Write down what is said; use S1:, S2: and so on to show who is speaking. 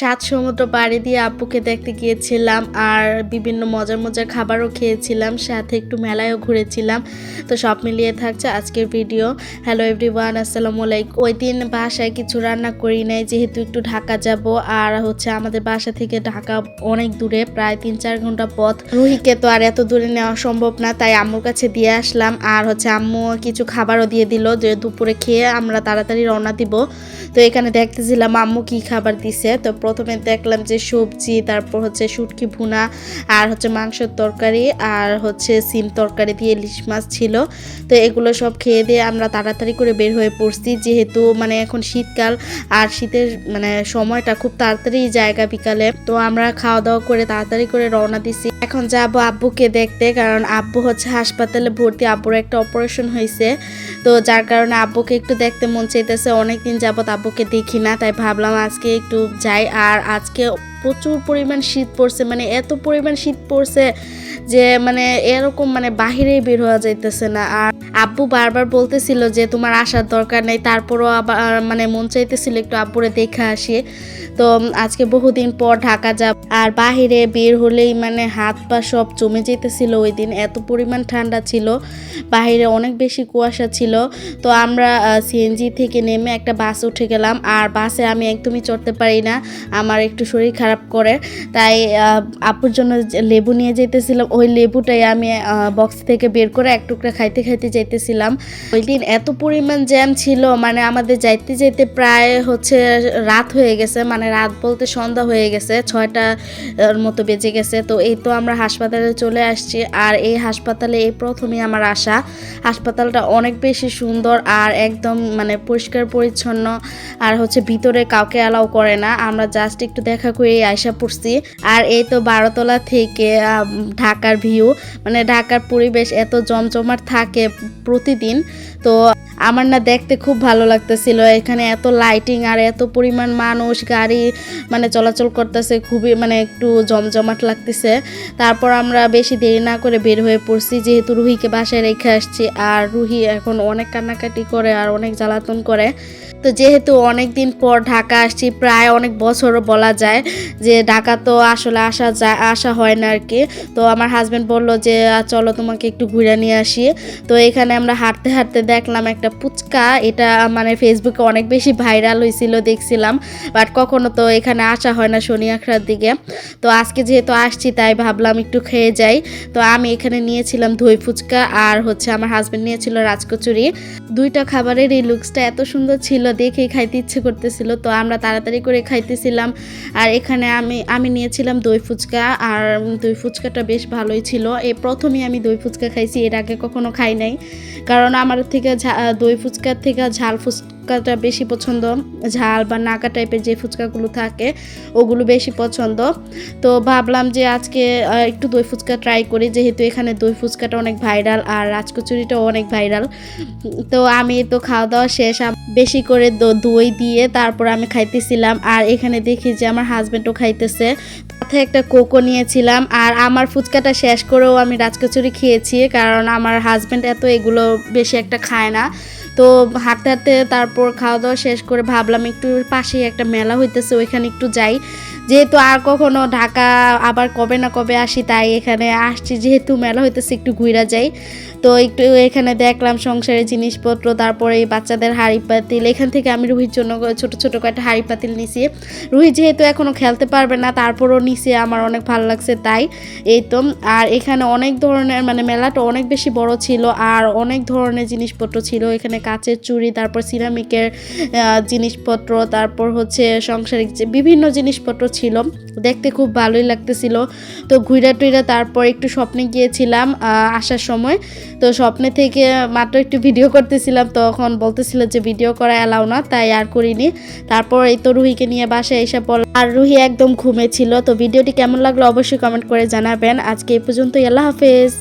S1: সাত সমুদ্র পাড়ি দিয়ে আব্বুকে দেখতে গিয়েছিলাম আর বিভিন্ন মজার মজার খাবারও খেয়েছিলাম, সাথে একটু মেলায়ও ঘুরেছিলাম। তো সব মিলিয়ে থাকছে আজকের ভিডিও হ্যালো এভরিওয়ান আসসালামু আলাইকুম। ওই দিন বাসায় কিছু রান্না করি নাই, যেহেতু একটু ঢাকা যাব আর হচ্ছে আমাদের বাসা থেকে ঢাকা অনেক দূরে, প্রায় তিন চার ঘণ্টা পথ। রুহিকে তো আর এত দূরে নেওয়া সম্ভব না, তাই আম্মুর কাছে দিয়ে আসলাম আর হচ্ছে আম্মু কিছু খাবারও দিয়ে দিল যে দুপুরে খেয়ে আমরা তাড়াতাড়ি রওনা দিব। তো এখানে দেখতেছিলাম আম্মু কি খাবার দিছে, তো প্রথমে দেখলাম যে সবজি, তারপর হচ্ছে শুটকি ভুনা, আর হচ্ছে মাংসের তরকারি, আর হচ্ছে সিম তরকারি দিয়ে ইলিশ মাছ ছিল। তো এগুলো সব খেয়ে দিয়ে আমরা তাড়াতাড়ি করে বের হয়ে পড়ছি। যেহেতু মানে এখন শীতকাল, আর শীতের মানে সময়টা খুব তাড়াতাড়ি জায়গা বিকালে। তো আমরা খাওয়া দাওয়া করে তাড়াতাড়ি করে রওনা দিছি। এখন যাব আব্বুকে দেখতে, কারণ আব্বু হচ্ছে হাসপাতালে ভর্তি, আব্বুর একটা অপারেশন হয়েছে। তো যার কারণে আব্বুকে একটু দেখতে মন চাইতেছে। অনেকদিন যাবত আব্বুকে দেখি না, তাই ভাবলাম আজকে একটু যাই। আর আজকে প্রচুর পরিমাণ শীত পড়ছে মানে এত পরিমাণ শীত পড়ছে যে মানে এরকম মানে বাহিরেই বের হওয়া যাইতেছে না। আর আব্বু বারবার বলতেছিল যে তোমার আসার দরকার নেই, তারপরও আবার মানে মন চাইতেছিল একটু আব্বুরে দেখে আসি। তো আজকে বহুদিন পর ঢাকা যাব। আর বাহিরে বের হলেই মানে হাত পা সব জমে যেতেছিল ওই দিন। এত পরিমাণ ঠান্ডা ছিল। বাহিরে অনেক বেশি কুয়াশা ছিল। তো আমরা সিএনজি থেকে নেমে একটা বাস উঠে গেলাম। আর বাসে আমি একদমই চড়তে পারি না। আমার একটু শরীর খারাপ করে। তাই আপুর জন্য লেবু নিয়ে যেতেছিলাম, ওই লেবুটাই আমি বক্স থেকে বের করে এক টুকরা খাইতে খাইতে যাইতেছিলাম। ওই দিন এত পরিমাণ জ্যাম ছিল। মানে আমাদের যাইতে যাইতে প্রায় হচ্ছে রাত হয়ে গেছে। মানে রাত বলতে সন্ধ্যা হয়ে গেছে, ছয়টার মতো বেজে গেছে। তো এই তো আমরা হাসপাতালে চলে আসছি আর এই হাসপাতালে এই প্রথমেই আমার আসা হাসপাতালটা অনেক বেশি সুন্দর আর একদম মানে পরিষ্কার পরিচ্ছন্ন আর হচ্ছে ভিতরে কাউকে অ্যালাউ করে না। আমরা জাস্ট একটু দেখা করে আয়সা পড়ছি। আর এই তো বারোতলা থেকে ঢাকার ভিউ মানে ঢাকার পরিবেশ এত জমজমাট থাকে প্রতিদিন। তো আমার না দেখতে খুব ভালো লাগতেছিল। এখানে এত লাইটিং আর এত পরিমাণ মানুষ গাড়ি মানে চলাচল করতেছে খুবই মানে একটু জমজমাট লাগতেছে। তারপর আমরা বেশি দেরি না করে বের হয়ে পড়ছি যেহেতু রুহিকে বাসায় রেখে আসছি আর রুহি এখন অনেক কান্নাকাটি করে আর অনেক জ্বালাতন করে। তো যেহেতু অনেক দিন পর ঢাকা আসছি প্রায় অনেক বছরও বলা যায় যে ঢাকা তো আসলে আসা যায় আসা হয় না আর কি তো আমার হাজব্যান্ড বলল যে "আহ, চলো তোমাকে একটু ঘুরে নিয়ে আসি। তো এখানে আমরা হাঁটতে হাঁটতে দেখলাম একটা পুচকা, এটা মানে ফেসবুকে অনেক বেশি ভাইরাল হয়েছিল দেখছিলাম। বাট কখনো তো এখানে আসা হয় না শনি আখড়ার দিকে। তো আজকে যেহেতু আসছি, তাই ভাবলাম একটু খেয়ে যাই। তো আমি এখানে নিয়েছিলাম দই ফুচকা আর হচ্ছে আমার হাজব্যান্ড নিয়েছিল রাজকচুরি। দুইটা খাবারের এই লুকসটা এত সুন্দর ছিল দেখে খাইতে ইচ্ছে করতেছিল। তো আমরা তাড়াতাড়ি করে খাইতেছিলাম। আর এখানে আমি আমি নিয়েছিলাম দই ফুচকা আর দই ফুচকাটা বেশ ভালোই ছিল। এই প্রথমেই আমি দই ফুচকা খাইছি, এর আগে কখনো খাই নাই। কারণ আমার থেকে ঝা- দই ফুচকার থেকে ঝাল ফুচকাটা বেশি পছন্দ। ঝাল বা নাকা টাইপের যে ফুচকাগুলো থাকে, ওগুলো বেশি পছন্দ। তো ভাবলাম যে আজকে একটু দই ফুচকা ট্রাই করি, যেহেতু এখানে দই ফুচকাটা অনেক ভাইরাল আর রাজকচুরিটাও অনেক ভাইরাল তো আমি তো খাওয়া দাওয়া শেষ বেশি করে দই দিয়ে তারপর আমি খাইতেছিলাম। আর এখানে দেখি যে আমার হাজব্যান্ডও খাইতেছে। সাথে একটা কোকো নিয়েছিলাম আর আমার ফুচকাটা শেষ করেও আমি রাজকচুরি খেয়েছি, কারণ আমার হাজব্যান্ড এত এগুলো বেশি একটা খায় না। তো হাঁটতে হাঁটতে তারপর খাওয়া দাওয়া শেষ করে ভাবলাম একটু পাশেই একটা মেলা হইতেছে, ওইখানে একটু যাই। যেহেতু আর কখনো ঢাকা আবার কবে না কবে আসি, তাই এখানে আসছি। যেহেতু মেলা হইতেছে, একটু ঘুরা যাই। তো একটু এখানে দেখলাম সংসারের জিনিসপত্র, তারপরে এই বাচ্চাদের হাড়ি পাতিল। এখান থেকে আমি রুহির জন্য ছোট ছোট কয়েকটা হাড়ি পাতিল নিছি। রুহি যেহেতু এখনও খেলতে পারবে না, তারপরও নিচে আমার অনেক ভালো লাগছে, তাই এই তো। আর এখানে অনেক ধরনের মানে মেলাটা অনেক বেশি বড় ছিল, আর অনেক ধরনের জিনিসপত্র ছিল। এখানে কাচের চুড়ি, তারপর সিরামিকের জিনিসপত্র, তারপর হচ্ছে সংসারিক যে বিভিন্ন জিনিসপত্র ছিল। দেখতে খুব ভালোই লাগতেছিল। তো ঘুরা টুইরা তারপর একটু স্বপ্নে গিয়েছিলাম আসার সময়। তো স্বপ্নে থেকে মাত্র একটু ভিডিও করতেছিলাম, তখন বলতেছিল যে ভিডিও করা অ্যালাউ না, তাই আর করিনি। তারপর এই তো রুহিকে নিয়ে বাসায় এসে পড়ল আর রুহি একদম ঘুমেছিল তো ভিডিওটি কেমন লাগল অবশ্যই কমেন্ট করে জানাবেন। আজকে এই পর্যন্তই, আল্লাহ হাফেজ।